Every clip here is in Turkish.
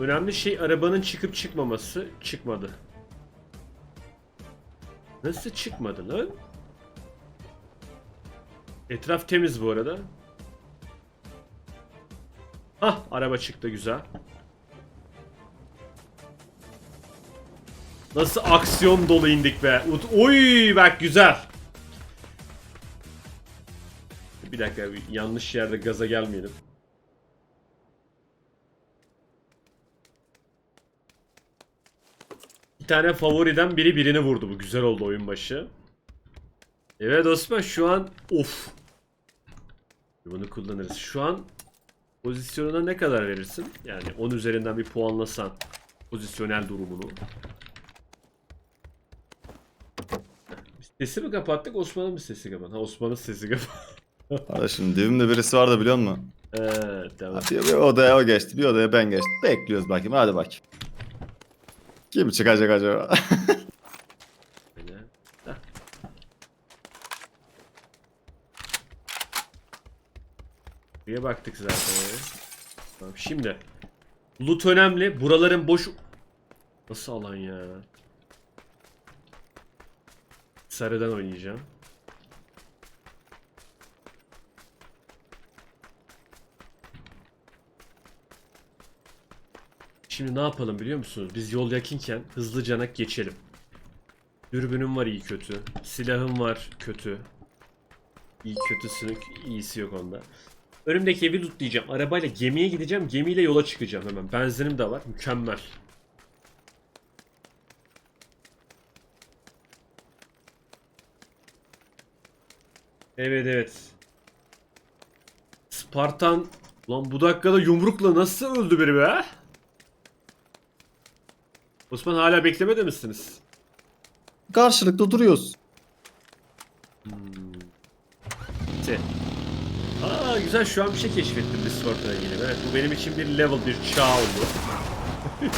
Önemli şey arabanın çıkıp çıkmaması. Çıkmadı. Nasıl çıkmadı lan? Etraf temiz bu arada. Hah araba çıktı güzel. Nasıl aksiyon dolu indik be. Oy bak güzel. Bir dakika yanlış yerde gaza gelmeyelim. Bir tane favoriden biri birini vurdu. Bu güzel oldu oyun başı. Evet Osman şu an of. Bunu kullanırız. Şu an pozisyonuna ne kadar verirsin? Yani 10 üzerinden bir puanlasan pozisyonel durumunu. Sesi mi kapattık? Osman'ın mı sesi kapat? Ha Osman'ın sesi kapat. Kardeşim dibimde birisi vardı biliyor musun? Eee tamam. Bir, odaya o geçti, bir odaya ben geçtim. Bekliyoruz bakayım, hadi bakayım. Kim çıkacak acaba? Böyle. Buraya baktık zaten. Tamam şimdi. Loot önemli. Buraların boş... Nasıl alan ya? Sarıdan oynayacağım. Şimdi ne yapalım biliyor musunuz? Biz yol yakınken hızlı canak geçelim. Dürbünüm var iyi kötü. Silahım var kötü. İyi kötüsünün iyisi yok onda. Önümdeki evi lootlayacağım. Arabayla gemiye gideceğim. Gemiyle yola çıkacağım hemen. Benzinim de var. Mükemmel. Evet evet. Spartan Lan bu dakikada yumrukla nasıl öldü biri be? Osman hala beklemede misiniz? Karşılıklı duruyoruz. Bitti. Aa güzel şu an bir şey keşfettim Discord'la ilgili. Evet bu benim için bir level bir çağ oldu.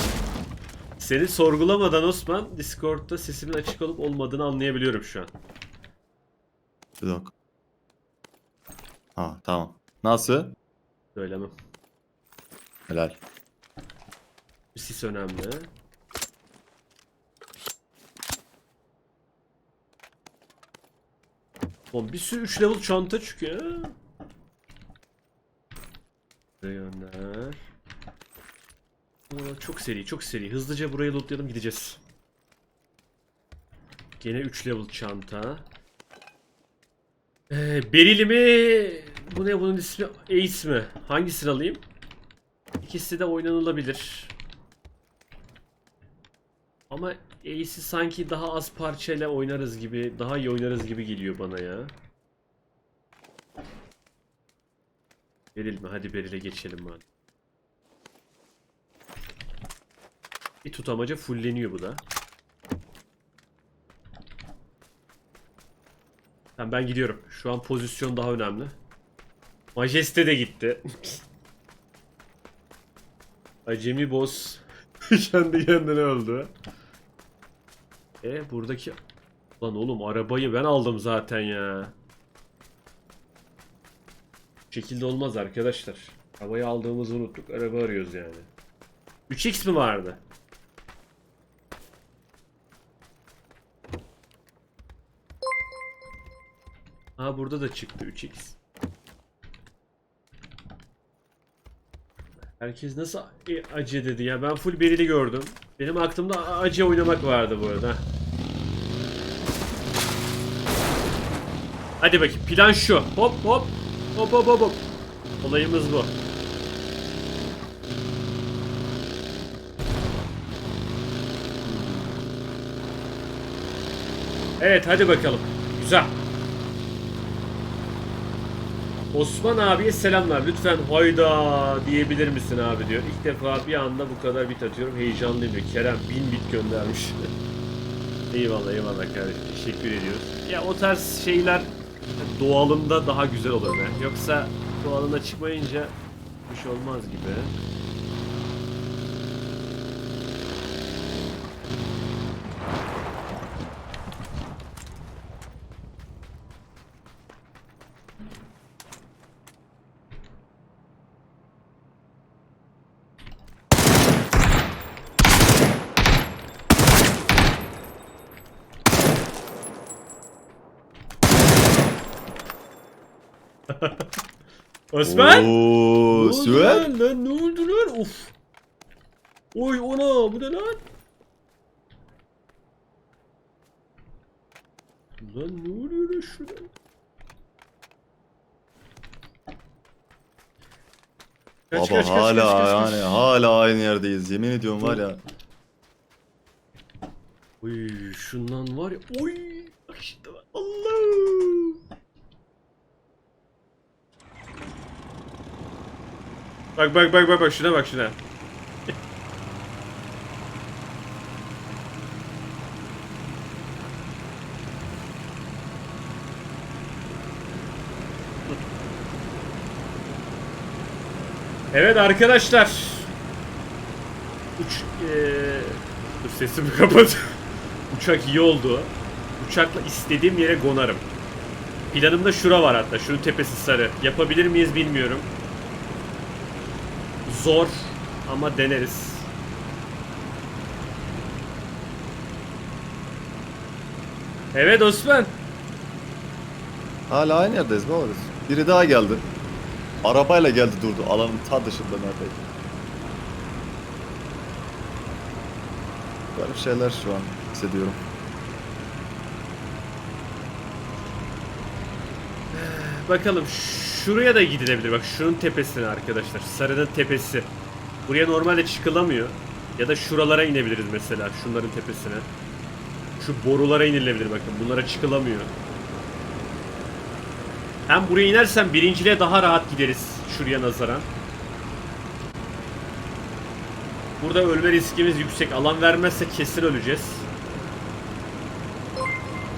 Seni sorgulamadan Osman Discord'da sesimin açık olup olmadığını anlayabiliyorum şu an. Bir dakika. Ha tamam. Nasıl? Söylemem. Helal. Sis önemli. Oğlum bir sürü 3 level çanta çıkıyor. gönder. Oo, çok seri çok seri. Hızlıca burayı lootlayalım gideceğiz. Gene 3 level çanta. Ee, Berili mi? Bu ne bunun ismi? Ace mi? Hangisini alayım? İkisi de oynanılabilir. Ama Ace'i sanki daha az parçayla oynarız gibi, daha iyi oynarız gibi geliyor bana ya. Beril mi? Hadi Beril'e geçelim hadi. Bir tutamaca fulleniyor bu da. Tamam ben gidiyorum. Şu an pozisyon daha önemli. Majeste de gitti. Acemi boss kendi kendine öldü. E buradaki Lan oğlum arabayı ben aldım zaten ya. Bu şekilde olmaz arkadaşlar. Arabayı aldığımızı unuttuk. Araba arıyoruz yani. 3x mi vardı? Ha burada da çıktı 3x. Herkes nasıl e, acı dedi ya. Ben full berili gördüm. Benim aklımda acı oynamak vardı bu arada. Hadi bakayım plan şu. Hop hop. Hop hop hop. Olayımız bu. Evet hadi bakalım. Güzel. Osman abiye selamlar. Lütfen hayda diyebilir misin abi diyor. İlk defa bir anda bu kadar bit atıyorum. Heyecanlıyım diyor. Kerem bin bit göndermiş. eyvallah eyvallah kardeşim. Teşekkür ediyoruz. Ya o tarz şeyler doğalında daha güzel olur be. Yoksa doğalına çıkmayınca bir şey olmaz gibi. Osman! Ne Oo, oldu Süper. lan? lan? Ne oldu lan? Of. Oy ona bu ne lan? Lan ne oluyor lan şurada? Kaç, Baba kaç, kaç, hala kaç, kaç, kaç. yani hala aynı yerdeyiz. Yemin ediyorum var ya. Oy şundan var ya. Oy. Bak işte bak. Allah. Bak bak bak bak bak şuna bak şuna. Evet arkadaşlar. Uç eee dur sesimi kapat. Uçak iyi oldu. Uçakla istediğim yere konarım. Planımda şura var hatta. Şunun tepesi sarı. Yapabilir miyiz bilmiyorum. Zor ama deneriz. Evet Osman. Hala aynı yerdeyiz biz. Biri daha geldi. Arabayla geldi durdu. Alanın ta dışında neredeydi. Böyle şeyler şu an hissediyorum. Bakalım şuraya da gidilebilir. Bak şunun tepesine arkadaşlar. Sarının tepesi. Buraya normalde çıkılamıyor. Ya da şuralara inebiliriz mesela. Şunların tepesine. Şu borulara inilebilir bakın. Bunlara çıkılamıyor. Hem buraya inersen birinciliğe daha rahat gideriz. Şuraya nazaran. Burada ölme riskimiz yüksek. Alan vermezse kesin öleceğiz.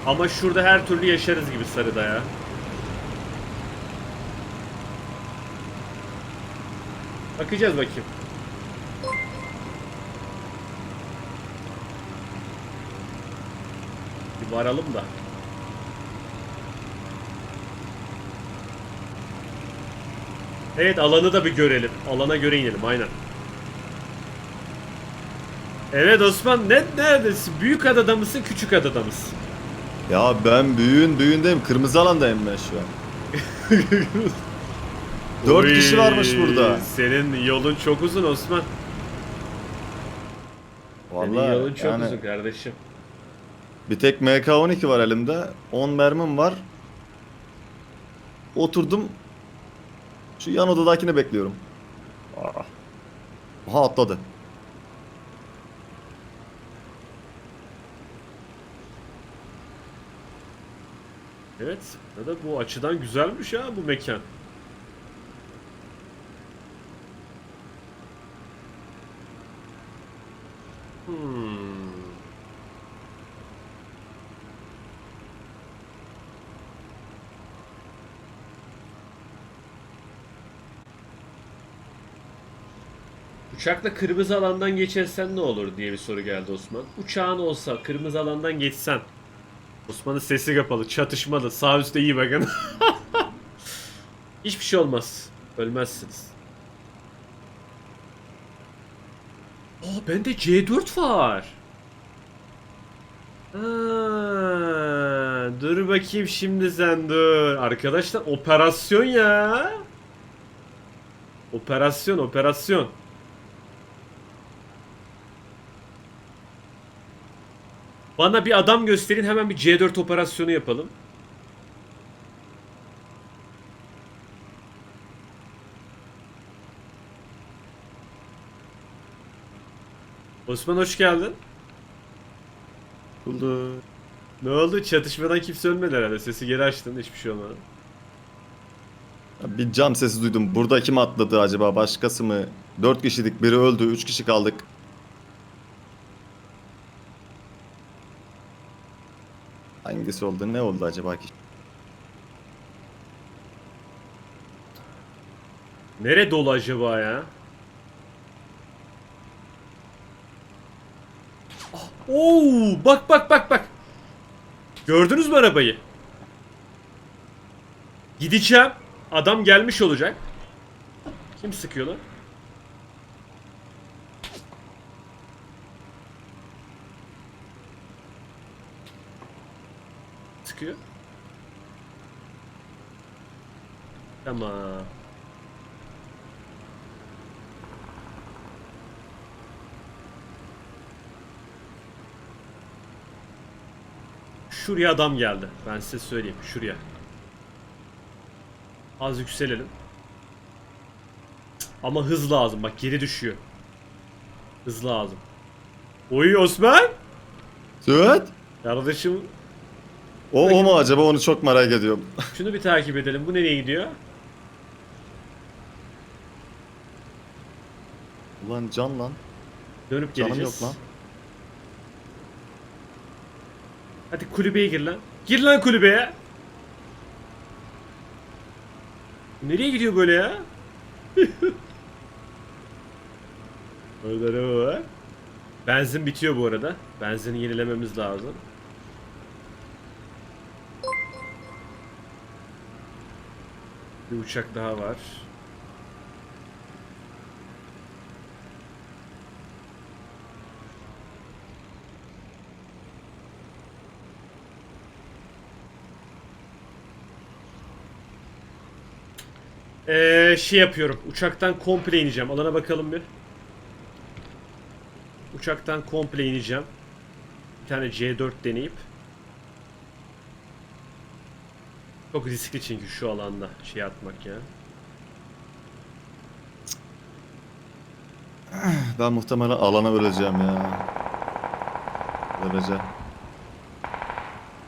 Ama şurada her türlü yaşarız gibi sarıda ya. Bakacağız bakayım. Bir varalım da. Evet alanı da bir görelim. Alana göre inelim aynen. Evet Osman ne neredesin? Büyük adada mısın küçük adada mısın? Ya ben büyüğün büyüğündeyim. Kırmızı alandayım ben şu an. Dört kişi varmış burada. Senin yolun çok uzun Osman. Senin Vallahi yolun çok yani uzun kardeşim. bir tek MK12 var elimde. 10 mermim var. Oturdum. Şu yan odadakini bekliyorum. Aa. Aha atladı. Evet. Ya da bu açıdan güzelmiş ha bu mekan. Uçakla kırmızı alandan geçersen ne olur diye bir soru geldi Osman. Uçağın olsa kırmızı alandan geçsen Osman'ın sesi kapalı, çatışmalı. Sağ üstte iyi bakın. Hiçbir şey olmaz. Ölmezsiniz. Aa bende C4 var. Ha, dur bakayım şimdi sen dur. Arkadaşlar operasyon ya. Operasyon operasyon. Bana bir adam gösterin hemen bir C4 operasyonu yapalım. Osman hoş geldin. Buldu. Ne oldu? Çatışmadan kimse ölmedi herhalde. Sesi geri açtın. Hiçbir şey olmadı. Bir cam sesi duydum. Burada kim atladı acaba? Başkası mı? 4 kişiydik. Biri öldü. 3 kişi kaldık. Hangisi oldu? Ne oldu acaba ki? Nere dolu acaba ya? Ah, Oo, bak bak bak bak. Gördünüz mü arabayı? Gideceğim. Adam gelmiş olacak. Kim sıkıyor lan? Sıkıyor. Tamam. Şuraya adam geldi. Ben size söyleyeyim. Şuraya. Az yükselelim. Ama hız lazım. Bak geri düşüyor. Hız lazım. Oy Osman. Evet. Kardeşim O, o mu acaba onu çok merak ediyorum. şunu bir takip edelim. Bu nereye gidiyor? Ulan can lan. Dönüp Canım geleceğiz. yok lan. Hadi kulübeye gir lan. Gir lan kulübeye. Nereye gidiyor böyle ya? Orada ne var? Benzin bitiyor bu arada. Benzini yenilememiz lazım. Bir uçak daha var. Ee, şey yapıyorum. Uçaktan komple ineceğim. Alana bakalım bir. Uçaktan komple ineceğim. Bir tane C4 deneyip. Çok riskli çünkü şu alanda şey atmak ya. Ben muhtemelen alana öleceğim ya. Öleceğim.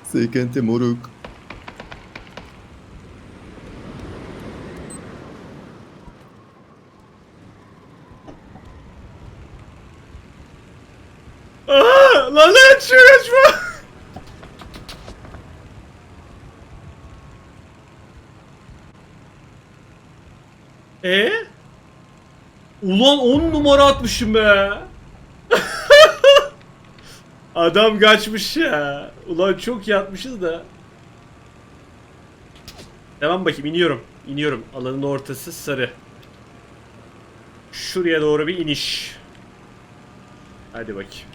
Sıkıntı moruk. Aa, lan lan şu kaçma. E? Ulan 10 numara atmışım be. Adam kaçmış ya. Ulan çok yatmışız da. Devam bakayım iniyorum. İniyorum. Alanın ortası sarı. Şuraya doğru bir iniş. Hadi bakayım.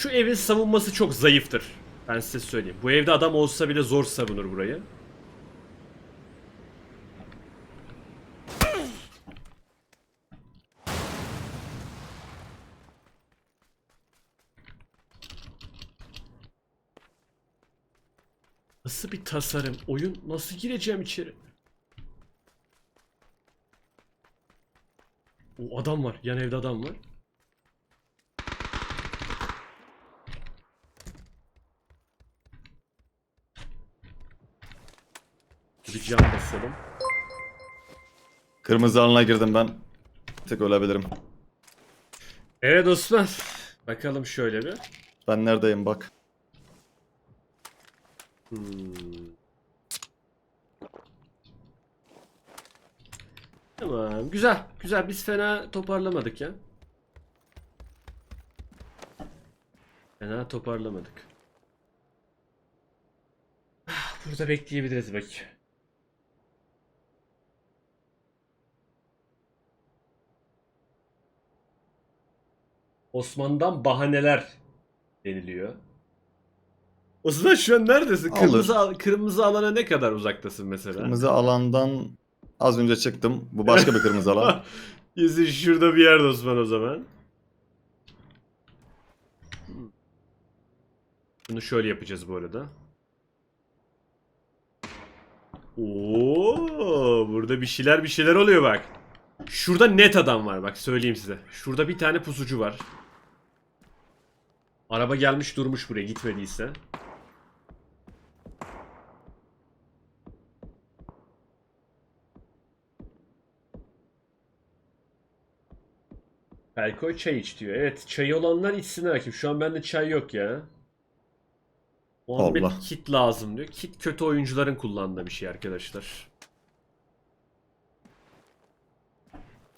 Şu evin savunması çok zayıftır. Ben size söyleyeyim. Bu evde adam olsa bile zor savunur burayı. Nasıl bir tasarım? Oyun nasıl gireceğim içeri? O adam var. Yan evde adam var. Bir can basalım. Kırmızı alana girdim ben. Tek ölebilirim. Evet Osman. Bakalım şöyle bir. Ben neredeyim bak. Hmm. Tamam. Güzel. Güzel. Biz fena toparlamadık ya. Fena toparlamadık. Ah, Burada bekleyebiliriz bak. Osman'dan bahaneler deniliyor. Osman şu an neredesin? Kırmızı, al- kırmızı alana ne kadar uzaktasın mesela? Kırmızı alandan az önce çıktım. Bu başka bir kırmızı alan. Yüzü şurada bir yerde Osman o zaman. Bunu şöyle yapacağız bu arada. Oo, burada bir şeyler bir şeyler oluyor bak. Şurada net adam var bak söyleyeyim size. Şurada bir tane pusucu var. Araba gelmiş durmuş buraya gitmediyse. Belkoy çay iç diyor. Evet çayı olanlar içsin hakim. Şu an bende çay yok ya. Muhammed Allah. kit lazım diyor. Kit kötü oyuncuların kullandığı bir şey arkadaşlar.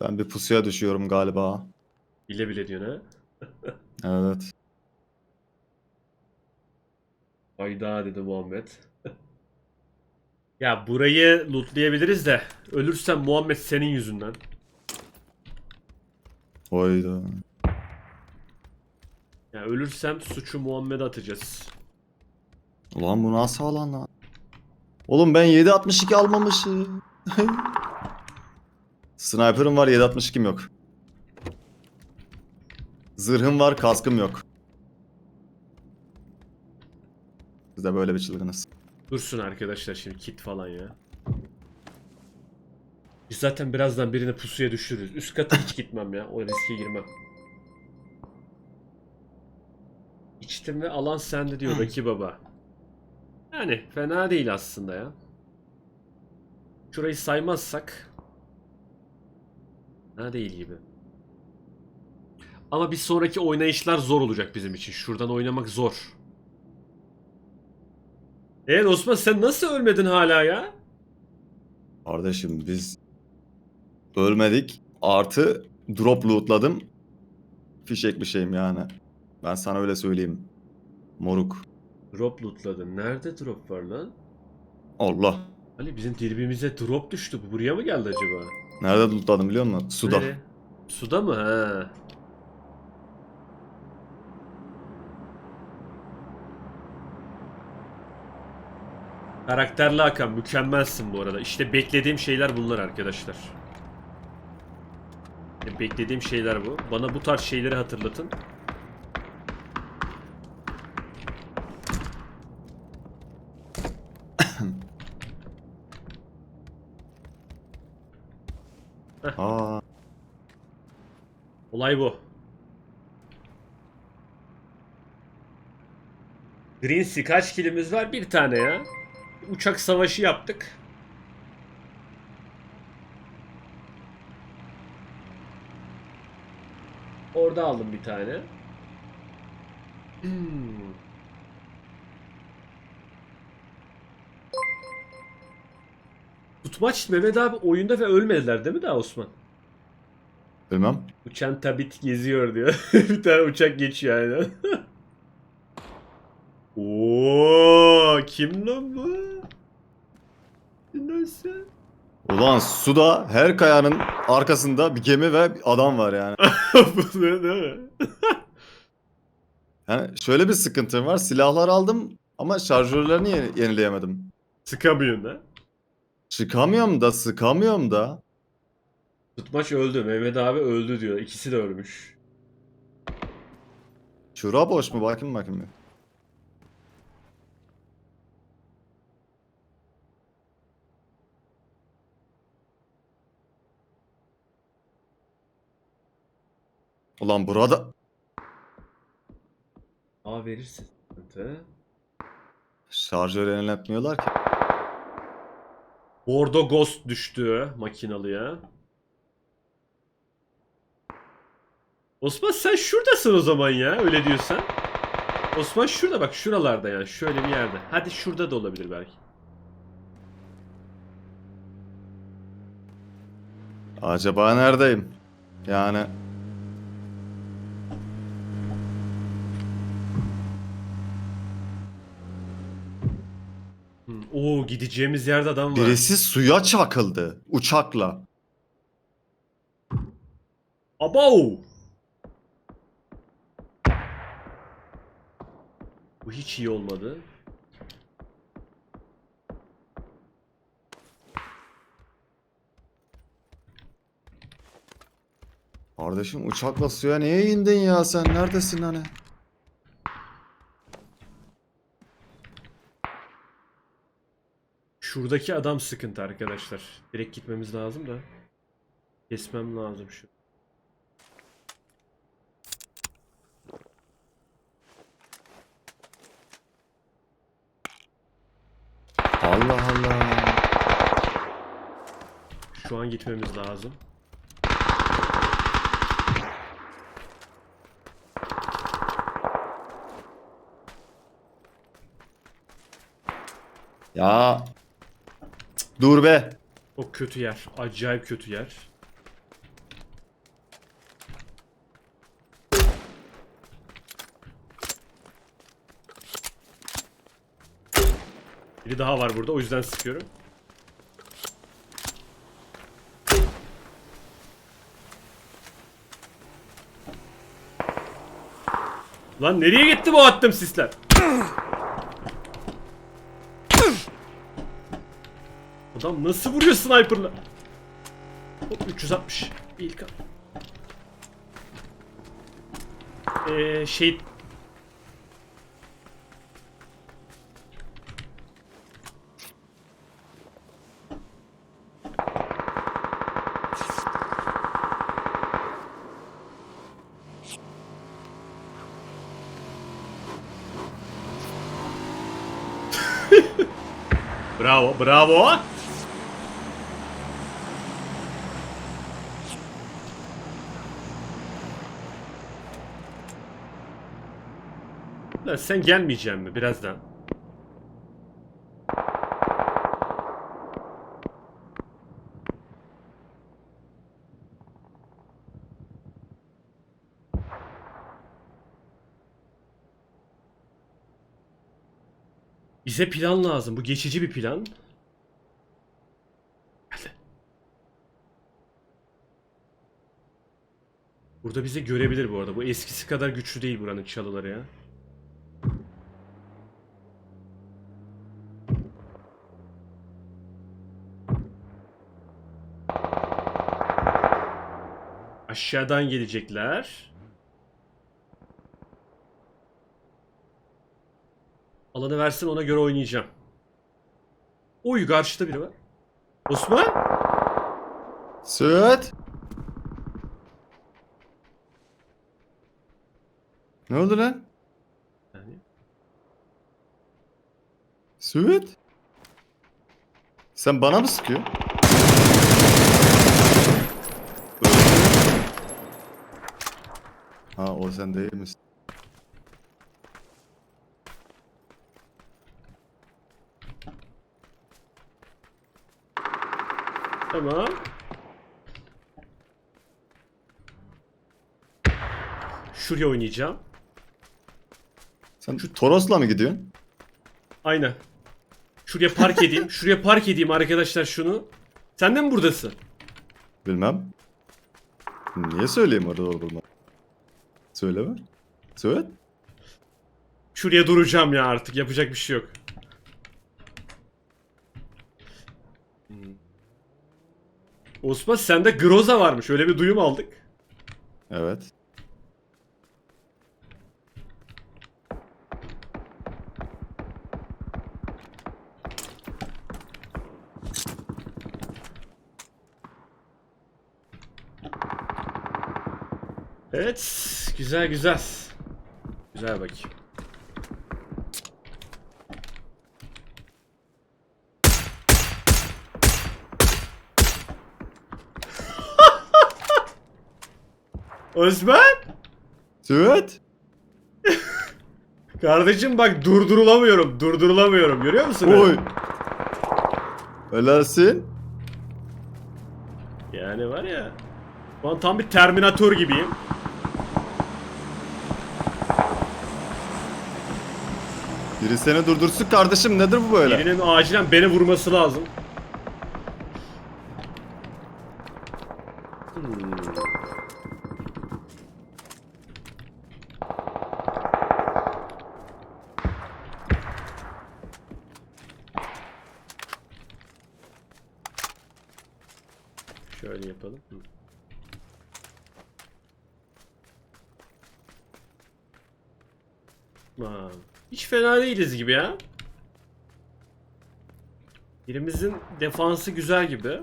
Ben bir pusuya düşüyorum galiba. Bile bile diyor ha. Evet. Hayda dedi Muhammed. ya burayı lootlayabiliriz de ölürsem Muhammed senin yüzünden. Hayda. Ya ölürsem suçu Muhammed'e atacağız. Ulan bu nasıl alan lan? Oğlum ben 7.62 almamışım. Sniper'ım var 7.62'm yok. Zırhım var kaskım yok. De böyle bir çılgınız. Dursun arkadaşlar şimdi kit falan ya. Biz zaten birazdan birini pusuya düşürürüz. Üst kata hiç gitmem ya. O riske girmem. İçtim ve alan sende diyor Raki Baba. Yani fena değil aslında ya. Şurayı saymazsak fena değil gibi. Ama bir sonraki oynayışlar zor olacak bizim için. Şuradan oynamak zor. Evet Osman sen nasıl ölmedin hala ya? Kardeşim biz ölmedik. Artı drop lootladım. Fişek bir şeyim yani. Ben sana öyle söyleyeyim. Moruk. Drop lootladın. Nerede drop var lan? Allah. Ali bizim dibimize drop düştü. Bu buraya mı geldi acaba? Nerede lootladım biliyor musun? Suda. Nereye? Suda mı? Ha. Karakterli Hakan mükemmelsin bu arada. İşte beklediğim şeyler bunlar arkadaşlar. İşte Beklediğim şeyler bu. Bana bu tarz şeyleri hatırlatın. Aa, Olay bu. Green kaç kilimiz var? Bir tane ya. Uçak savaşı yaptık. Orada aldım bir tane. Hmm. Tutmaç Mehmet abi oyunda ve ölmediler değil mi daha Osman? bilmem. Uçan tabit geziyor diyor. bir tane uçak geçiyor aynen. Oo, kim lan bu? Nasıl? Ulan suda her kayanın arkasında bir gemi ve bir adam var yani. bu ne değil mi? Yani şöyle bir sıkıntım var. Silahlar aldım ama şarjörlerini yeni- yenileyemedim. Sıkamıyorsun ha. Çıkamıyorum da sıkamıyorum da. Tutmaç öldü. Mehmet abi öldü diyor. İkisi de ölmüş. Şura boş mu? Bakayım bakayım. bir. Ulan burada Aa verirsin. sıkıntı. şarjör yeniletmiyorlar ki. Bordo Ghost düştü makinalıya. Osman sen şuradasın o zaman ya öyle diyorsan. Osman şurada bak şuralarda yani şöyle bir yerde. Hadi şurada da olabilir belki. Acaba neredeyim? Yani Oo gideceğimiz yerde adam var. birisi suya çakıldı uçakla. Abo! Bu hiç iyi olmadı. Kardeşim uçakla suya niye indin ya sen? Neredesin hani? Şuradaki adam sıkıntı arkadaşlar. Direkt gitmemiz lazım da. Kesmem lazım şu. Allah Allah. Şu an gitmemiz lazım. Ya. Dur be. O kötü yer. Acayip kötü yer. Biri daha var burada. O yüzden sıkıyorum. Lan nereye gitti bu attım sisler? Adam nasıl vuruyor sniper'la? Hop 360. İlk Eee şey Bravo, bravo. Lan sen gelmeyeceksin mi birazdan? Bize plan lazım. Bu geçici bir plan. Geldi. Burada bizi görebilir bu arada. Bu eskisi kadar güçlü değil buranın çalıları ya. Aşağıdan gelecekler. Alanı versin ona göre oynayacağım. Oy karşıda biri var. Osman? Süt. Ne oldu lan? Yani, Süt. Sen bana mı sıkıyorsun? Ha o sen değil misin? tamam. Şuraya oynayacağım. Sen şu Toros'la mı gidiyorsun? Aynen. Şuraya park edeyim. Şuraya park edeyim arkadaşlar şunu. Sen de mi buradasın? Bilmem. Niye söyleyeyim orada olduğumu? Söyleme. Söyle. Şuraya duracağım ya artık. Yapacak bir şey yok. Osman sende Groza varmış. Öyle bir duyum aldık. Evet. Evet. Güzel güzel. Güzel bakayım. Osman? Süt. Kardeşim bak durdurulamıyorum. Durdurulamıyorum. Görüyor musun? Oy. Helalsin. Yani var ya. an tam bir Terminator gibiyim. Biri seni durdursun kardeşim nedir bu böyle? Birinin acilen beni vurması lazım. Hmm. Şöyle yapalım. Hı. Tamam. Hiç fena değiliz gibi ya. Birimizin defansı güzel gibi.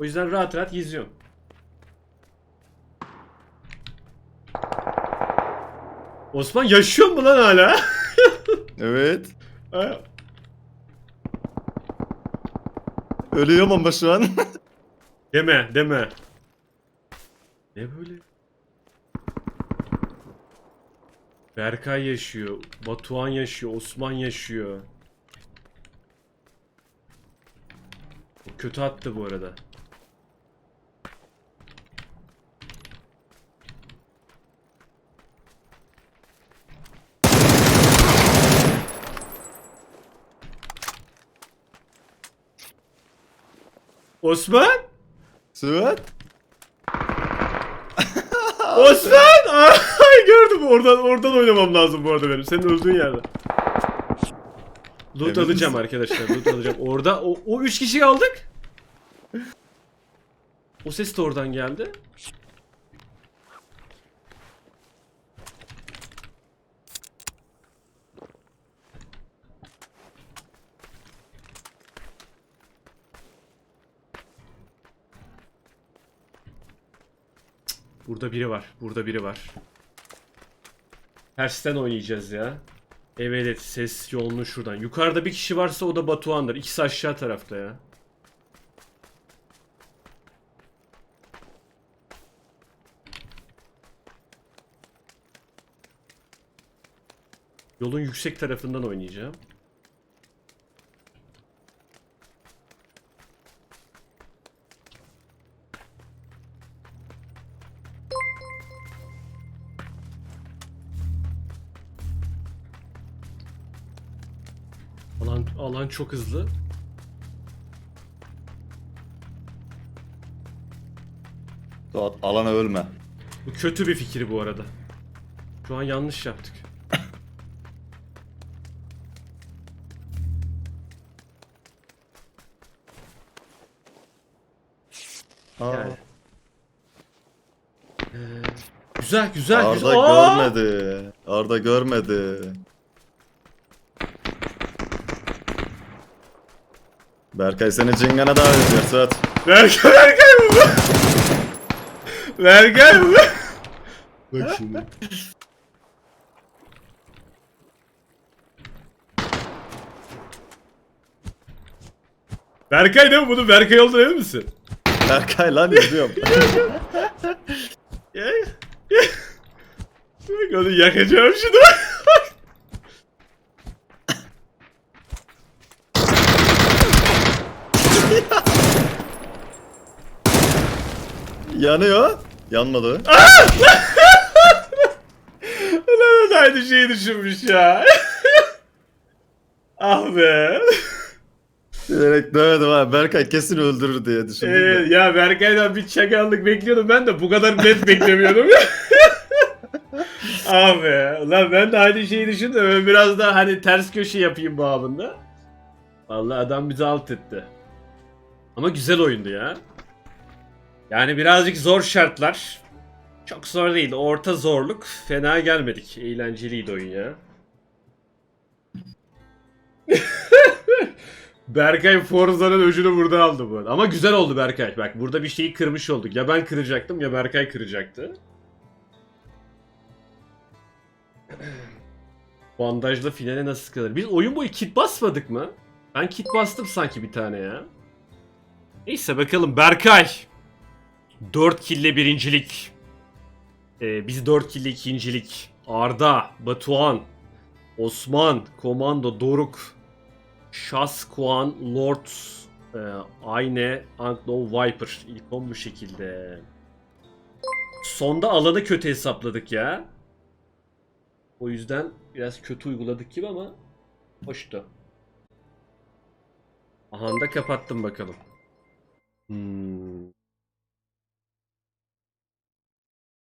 O yüzden rahat rahat geziyorum. Osman yaşıyor mu lan hala? Evet. Ölüyorum ama şu an. deme deme. Ne böyle? Berkay yaşıyor, Batuhan yaşıyor, Osman yaşıyor. O kötü attı bu arada. Osman? Süt. Osman! Ay gördüm oradan oradan oynamam lazım bu arada benim. Senin öldüğün yerde. Loot alacağım arkadaşlar. Loot alacağım. Orada o, o üç kişiyi aldık. O ses de oradan geldi. Burada biri var. Burada biri var. Tersten oynayacağız ya. Evet ses yoğunluğu şuradan. Yukarıda bir kişi varsa o da Batuhan'dır. İkisi aşağı tarafta ya. Yolun yüksek tarafından oynayacağım. Alan, alan çok hızlı. Suat alana ölme. Bu kötü bir fikir bu arada. Şu an yanlış yaptık. Aa, Yani. Ee, güzel güzel Arda güzel. Görmedi. Arda görmedi. Berkay seni cingana davet ediyor Suat. Berkay Berkay bu. Berkay bu. Bak şimdi. Berkay değil mi? Bunu Berkay olduğunu emin misin? Berkay lan izliyorum. Ya, ya. Bak onu yakacağım şunu. Yanıyor. Yanmadı. Ulan da aynı şeyi düşünmüş ya. ah be. Direkt dövedim ha. Berkay kesin öldürür diye düşündüm. Ee, de. ya Berkay'dan bir çakallık bekliyordum ben de bu kadar net beklemiyordum. ah be. Ulan ben de aynı şeyi düşündüm. Ben biraz da hani ters köşe yapayım babında. Vallahi adam bizi alt etti. Ama güzel oyundu ya. Yani birazcık zor şartlar. Çok zor değil. Orta zorluk. Fena gelmedik. Eğlenceliydi oyun ya. Berkay Forza'nın öcünü burada aldı bu. Ama güzel oldu Berkay. Bak burada bir şeyi kırmış olduk. Ya ben kıracaktım ya Berkay kıracaktı. Bandajla finale nasıl kalır? Biz oyun boyu kit basmadık mı? Ben kit bastım sanki bir tane ya. Neyse bakalım Berkay. 4 kille birincilik. Ee, biz 4 kille ikincilik. Arda, Batuhan, Osman, Komando, Doruk, Şaskuan, Lord, e, Ayne, Unknown Viper. İlk on bu şekilde. Sonda alanı kötü hesapladık ya. O yüzden biraz kötü uyguladık gibi ama hoştu. Aha da kapattım bakalım. Hmm.